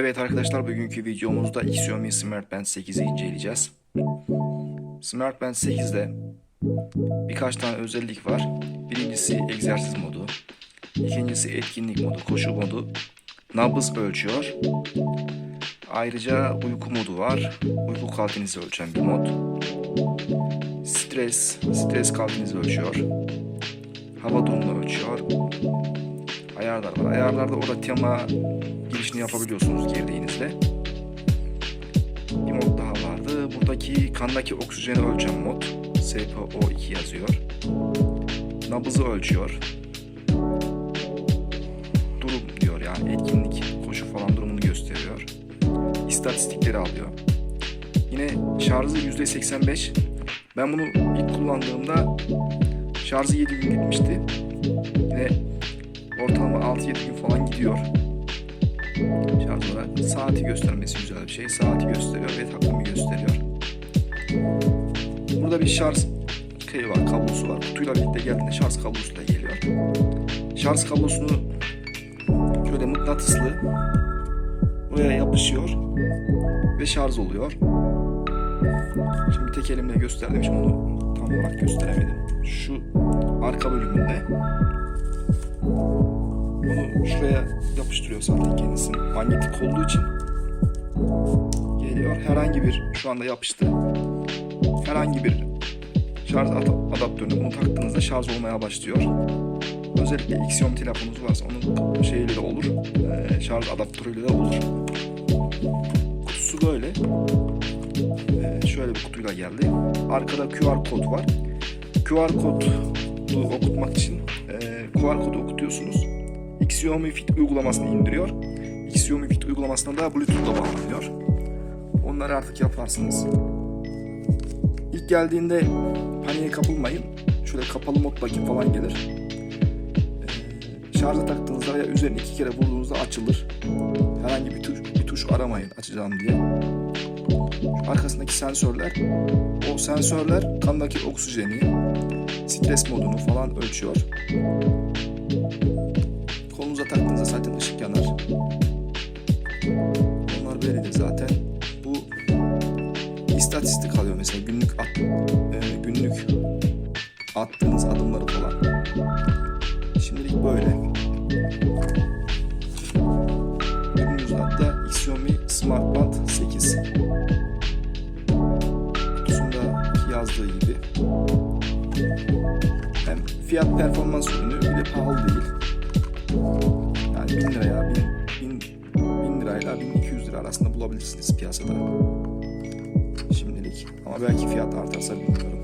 Evet arkadaşlar bugünkü videomuzda Xiaomi Smart Band 8'i inceleyeceğiz. Smart Band 8'de birkaç tane özellik var. Birincisi egzersiz modu. ikincisi etkinlik modu, koşu modu. Nabız ölçüyor. Ayrıca uyku modu var. Uyku kalitenizi ölçen bir mod. Stres, stres kalitenizi ölçüyor. Hava durumunu ölçüyor. Ayarlar var. Ayarlarda orada tema girişini yapabiliyorsunuz girdiğinizde. Bir mod daha vardı. Buradaki kandaki oksijeni ölçen mod. SPO2 yazıyor. Nabızı ölçüyor. Durum diyor yani etkinlik, koşu falan durumunu gösteriyor. İstatistikleri alıyor. Yine şarjı %85. Ben bunu ilk kullandığımda şarjı 7 gün gitmişti. Yine ortalama 6-7 gün falan gidiyor. Şarj olarak saati göstermesi güzel bir şey. Saati gösteriyor ve takvimi gösteriyor. Burada bir şarj şeyi var, kablosu var. Kutuyla birlikte geldiğinde şarj kablosu da geliyor. Şarj kablosunu şöyle mıknatıslı buraya yapışıyor ve şarj oluyor. Şimdi bir tek elimle gösterdim. Şimdi onu tam olarak gösteremedim. Şu arka bölümünde bunu şuraya yapıştırıyor zaten kendisi. Manyetik olduğu için geliyor. Herhangi bir şu anda yapıştı. Herhangi bir şarj ad- adaptörünü bunu taktığınızda şarj olmaya başlıyor. Özellikle Xiaomi telefonunuz varsa onun şeyiyle de olur. Şarj adaptörüyle de olur. Kutusu böyle. Şöyle bir kutuyla geldi. Arkada QR kod var. QR kodu okutmak için QR kodu okutuyorsunuz. Xiaomi Fit uygulamasını indiriyor. Xiaomi Fit uygulamasına da Bluetooth'la bağlanıyor. Onları artık yaparsınız. İlk geldiğinde paniğe kapılmayın. Şöyle kapalı moddaki falan gelir. Ee, şarja taktığınızda veya üzerine iki kere vurduğunuzda açılır. Herhangi bir tuş, bir tuş aramayın açacağım diye. Arkasındaki sensörler, o sensörler kandaki oksijeni, stres modunu falan ölçüyor. Yanar. Onlar bellidir zaten. Bu istatistik alıyor mesela günlük at, e, günlük attığınız adımları falan. Şimdilik böyle. Ürünümüz hatta Xiaomi Smart Band 8. Kutusundaki yazdığı gibi. Hem fiyat performans ürünü bir de pahalı değil. Bulabilirsiniz piyasada. Şimdilik. Ama belki fiyat artarsa bilmiyorum.